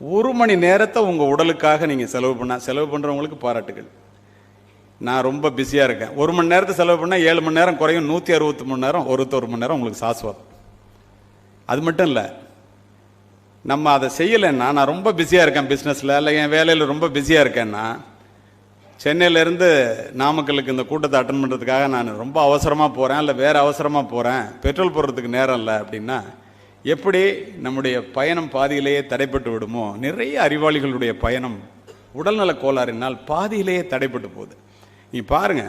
ஒரு மணி நேரத்தை உங்கள் உடலுக்காக நீங்கள் செலவு பண்ண செலவு பண்ணுறவங்களுக்கு பாராட்டுகள். நான் ரொம்ப பிஸியாக இருக்கேன். ஒரு மணி நேரத்தை செலவு பண்ணால் ஏழு மணி நேரம் குறையும் நூற்றி அறுபத்தி மணி நேரம் ஒருத்தொரு மணி நேரம் உங்களுக்கு சாஸ்வதம். அது மட்டும் இல்லை நம்ம அதை செய்யலைன்னா நான் ரொம்ப பிஸியாக இருக்கேன் பிஸ்னஸில் இல்லை என் வேலையில் ரொம்ப பிஸியாக இருக்கேன்னா சென்னையிலேருந்து நாமக்கலுக்கு இந்த கூட்டத்தை அட்டன் பண்ணுறதுக்காக நான் ரொம்ப அவசரமாக போகிறேன் இல்லை வேறு அவசரமாக போகிறேன் பெட்ரோல் போடுறதுக்கு நேரம் இல்லை அப்படின்னா எப்படி நம்முடைய பயணம் பாதியிலேயே தடைப்பட்டு விடுமோ நிறைய அறிவாளிகளுடைய பயணம் உடல்நல கோளாறினால் பாதியிலேயே தடைப்பட்டு போகுது. நீ பாருங்க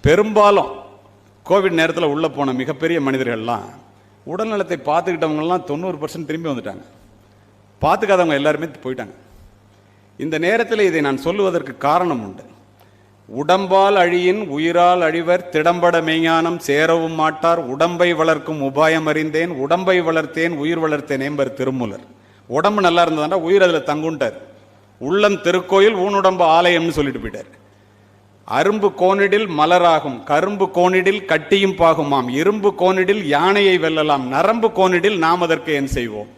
பெரும்பாலும் கோவிட் நேரத்தில் உள்ளே போன மிகப்பெரிய மனிதர்கள்லாம் உடல்நலத்தை பார்த்துக்கிட்டவங்கலாம் தொண்ணூறு பர்சன்ட் திரும்பி வந்துட்டாங்க. பார்த்துக்காதவங்க எல்லாருமே போயிட்டாங்க. இந்த நேரத்தில் இதை நான் சொல்லுவதற்கு காரணம் உண்டு. உடம்பால் அழியின் உயிரால் அழிவர் திடம்பட மெய்ஞானம் சேரவும் மாட்டார். உடம்பை வளர்க்கும் உபாயம் அறிந்தேன். உடம்பை வளர்த்தேன் உயிர் வளர்த்தேன் என்பர் திருமூலர். உடம்பு நல்லா இருந்ததுன்னா உயிர் அதில் தங்குண்டார். உள்ளம் திருக்கோயில் ஊனுடம்பு ஆலயம்னு சொல்லிட்டு போயிட்டார். அரும்பு கோணிடில் மலராகும் கரும்பு கோணிடில் கட்டியும் பாகுமாம் இரும்பு கோணிடில் யானையை வெல்லலாம் நரம்பு கோணிடில் நாம் அதற்கு என் செய்வோம்?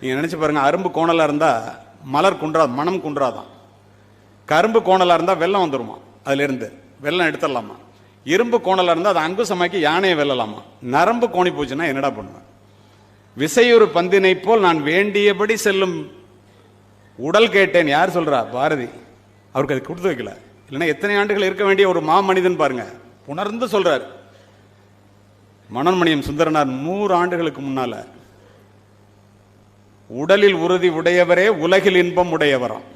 நீங்கள் நினச்சி பாருங்கள் அரும்பு கோணலாக இருந்தால் மலர் குன்றா மனம் குன்றாதான். கரும்பு கோணலாக இருந்தால் வெள்ளம் வந்துருமா அதிலிருந்து வெள்ளம் எடுத்துடலாமா? இரும்பு கோணலாக இருந்தால் அதை அங்குசமாக்கி யானையை வெல்லலாமா? நரம்பு கோணி போச்சுன்னா என்னடா பண்ணுவேன்? விசையொரு பந்தினை போல் நான் வேண்டியபடி செல்லும் உடல் கேட்டேன். யார் சொல்கிறா பாரதி. அவருக்கு அது கொடுத்து வைக்கல. இல்லைன்னா எத்தனை ஆண்டுகள் இருக்க வேண்டிய ஒரு மாமனிதன் பாருங்க. உணர்ந்து சொல்கிறார் மனோன்மணியம் சுந்தரனார் நூறு ஆண்டுகளுக்கு முன்னால் உடலில் உறுதி உடையவரே உலகில் இன்பம் உடையவராம்.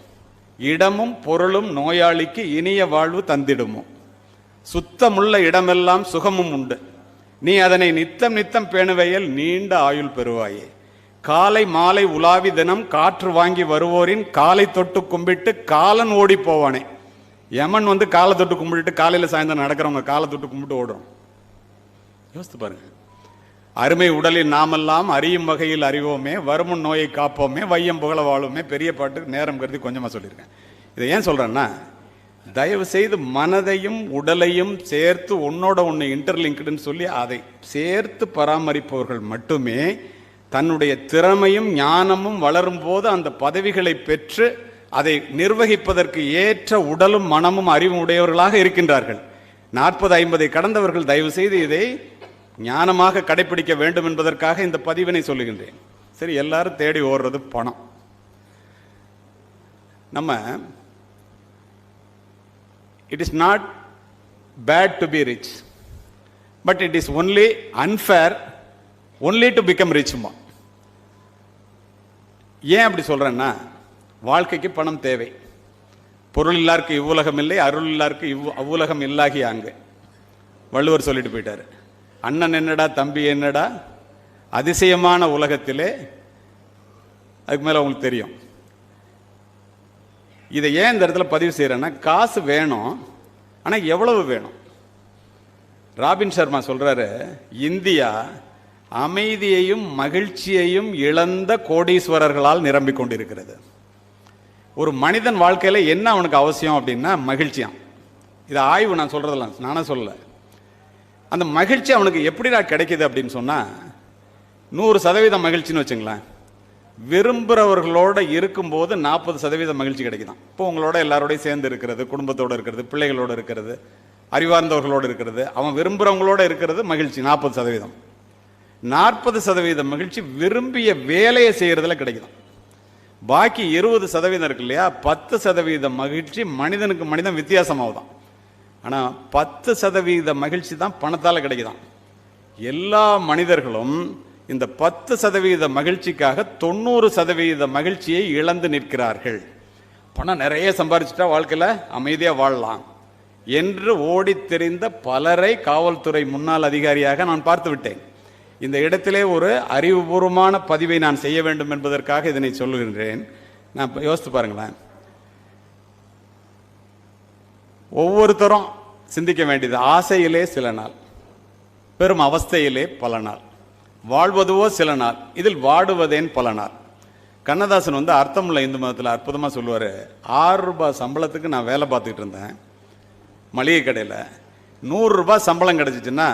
இடமும் பொருளும் நோயாளிக்கு இனிய வாழ்வு தந்திடுமோ? சுத்தமுள்ள இடமெல்லாம் சுகமும் உண்டு. நீ அதனை நித்தம் நித்தம் பேணுவையில் நீண்ட ஆயுள் பெறுவாயே. காலை மாலை உலாவி தினம் காற்று வாங்கி வருவோரின் காலை தொட்டு கும்பிட்டு காலன் ஓடி போவானே. யமன் வந்து காலை தொட்டு கும்பிட்டு காலையில் சாயந்தரம் நடக்கிறவங்க காலை தொட்டு கும்பிட்டு ஓடுறோம். யோசித்து பாருங்க. அருமை உடலில் நாமெல்லாம் அறியும் வகையில் அறிவோமே வருமுன் நோயை காப்போமே வையம் புகழ வாழுமே பெரிய பாட்டு நேரம் கருதி கொஞ்சமாக சொல்லியிருக்கேன். இதை ஏன் சொல்கிறேன்னா தயவு செய்து மனதையும் உடலையும் சேர்த்து உன்னோட ஒன்று இன்டர்லிங்க்டுன்னு சொல்லி அதை சேர்த்து பராமரிப்பவர்கள் மட்டுமே தன்னுடைய திறமையும் ஞானமும் வளரும் போது அந்த பதவிகளை பெற்று அதை நிர்வகிப்பதற்கு ஏற்ற உடலும் மனமும் அறிவும் உடையவர்களாக இருக்கின்றார்கள். நாற்பது ஐம்பதை கடந்தவர்கள் தயவு செய்து இதை ஞானமாக கடைபிடிக்க வேண்டும் என்பதற்காக இந்த பதிவினை சொல்லுகின்றேன். சரி எல்லாரும் தேடி ஓடுறது பணம். நம்ம it is not bad to be rich but it is only unfair only to become ரிச்மா ஏன் அப்படி சொல்றேன்னா வாழ்க்கைக்கு பணம் தேவை. பொருள் இல்லாருக்கு இவ்வுலகம் இல்லை அருள் இல்லாருக்கு இவ் அவ்வுலகம் இல்லாகி அங்கே. வள்ளுவர் சொல்லிட்டு போயிட்டாரு. அண்ணன் என்னடா தம்பி என்னடா? அதிசயமான உலகத்திலே அதுக்கு மேலே உங்களுக்கு தெரியும். இதை ஏன் இந்த இடத்துல பதிவு செய்கிறேன்னா காசு வேணும் ஆனால் எவ்வளவு வேணும்? ராபின் சர்மா சொல்கிறாரு இந்தியா அமைதியையும் மகிழ்ச்சியையும் இழந்த கோடீஸ்வரர்களால் நிரம்பிக் கொண்டிருக்கிறது. ஒரு மனிதன் வாழ்க்கையில என்ன அவனுக்கு அவசியம் அப்படின்னா மகிழ்ச்சியாம் இது ஆய்வு நான் சொல்றதெல்லாம் நானே சொல்லலை. அந்த மகிழ்ச்சி அவனுக்கு எப்படிடா கிடைக்குது அப்படின்னு சொன்னால் நூறு சதவீதம் மகிழ்ச்சின்னு வச்சுங்களேன். விரும்புகிறவர்களோட இருக்கும்போது நாற்பது சதவீத மகிழ்ச்சி கிடைக்குதான். இப்போ உங்களோட எல்லாரோடையும் சேர்ந்து இருக்கிறது குடும்பத்தோடு இருக்கிறது பிள்ளைகளோட இருக்கிறது அறிவார்ந்தவர்களோட இருக்கிறது அவன் விரும்புகிறவங்களோட இருக்கிறது மகிழ்ச்சி நாற்பது சதவீதம். நாற்பது சதவீத மகிழ்ச்சி விரும்பிய வேலையை செய்கிறதுல கிடைக்குதான். பாக்கி இருபது சதவீதம் இருக்கு இல்லையா? பத்து சதவீத மகிழ்ச்சி மனிதனுக்கு மனிதன் வித்தியாசமாகுதான் ஆனால் பத்து சதவீத மகிழ்ச்சி தான் பணத்தால் கிடைக்குதாம் எல்லா மனிதர்களும் இந்த பத்து சதவீத மகிழ்ச்சிக்காக தொண்ணூறு சதவீத மகிழ்ச்சியை இழந்து நிற்கிறார்கள். பணம் நிறைய சம்பாரிச்சிட்டா வாழ்க்கையில் அமைதியாக வாழலாம் என்று ஓடி தெரிந்த பலரை காவல்துறை முன்னாள் அதிகாரியாக நான் பார்த்து விட்டேன். இந்த இடத்திலே ஒரு அறிவுபூர்வமான பதிவை நான் செய்ய வேண்டும் என்பதற்காக இதனை சொல்லுகின்றேன். நான் யோசித்து பாருங்களேன். ஒவ்வொருத்தரும் சிந்திக்க வேண்டியது ஆசையிலே சில நாள் பெரும் அவஸ்தையிலே பல நாள் வாழ்வதுவோ சில நாள் இதில் வாடுவதேன் பல நாள். கண்ணதாசன் வந்து அர்த்தமுள்ள இந்து மதத்தில் அற்புதமாக சொல்லுவார் ஆறு ரூபாய் சம்பளத்துக்கு நான் வேலை பார்த்துக்கிட்டு இருந்தேன் மளிகை கடையில். நூறுரூபா சம்பளம் கிடச்சிச்சின்னா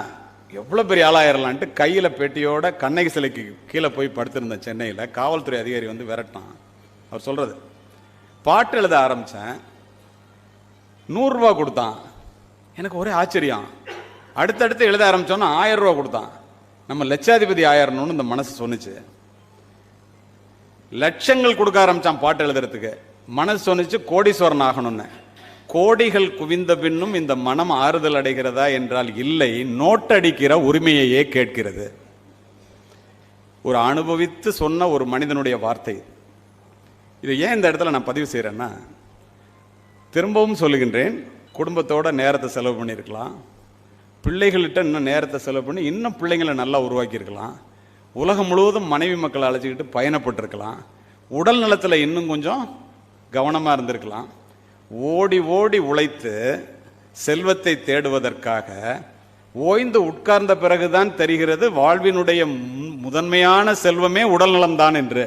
எவ்வளோ பெரிய ஆளாயிரலான்ட்டு கையில் பெட்டியோட கண்ணகி சிலைக்கு கீழே போய் படுத்திருந்தேன் சென்னையில். காவல்துறை அதிகாரி வந்து விரட்டான் அவர் சொல்கிறது பாட்டு எழுத ஆரம்பித்தேன் நூறுரூவா கொடுத்தான். எனக்கு ஒரே ஆச்சரியம். அடுத்தடுத்து எழுத ஆரம்பிச்சோன்னா ஆயிரம் ரூபா கொடுத்தான். நம்ம லட்சாதிபதி ஆயிரணும்னு இந்த மனசு சொன்னுச்சு. லட்சங்கள் கொடுக்க ஆரம்பிச்சான் பாட்டு எழுதுறதுக்கு. மனசு சொன்னுச்சு கோடீஸ்வரன் ஆகணும்னு. கோடிகள் குவிந்த பின்னும் இந்த மனம் ஆறுதல் அடைகிறதா என்றால் இல்லை நோட்டடிக்கிற உரிமையையே கேட்கிறது. ஒரு அனுபவித்து சொன்ன ஒரு மனிதனுடைய வார்த்தை. இதை ஏன் இந்த இடத்துல நான் பதிவு செய்கிறேன்னா திரும்பவும் சொல்லுகின்றேன் குடும்பத்தோட நேரத்தை செலவு பண்ணியிருக்கலாம். பிள்ளைகள்கிட்ட இன்னும் நேரத்தை செலவு பண்ணி இன்னும் பிள்ளைங்களை நல்லா உருவாக்கியிருக்கலாம். உலகம் முழுவதும் மனைவி மக்களை அழைச்சிக்கிட்டு பயணப்பட்டிருக்கலாம். உடல் நலத்தில் இன்னும் கொஞ்சம் கவனமாக இருந்திருக்கலாம். ஓடி ஓடி உழைத்து செல்வத்தை தேடுவதற்காக ஓய்ந்து உட்கார்ந்த பிறகுதான் தெரிகிறது வாழ்வினுடைய முதன்மையான செல்வமே உடல் நலம்தான் என்று.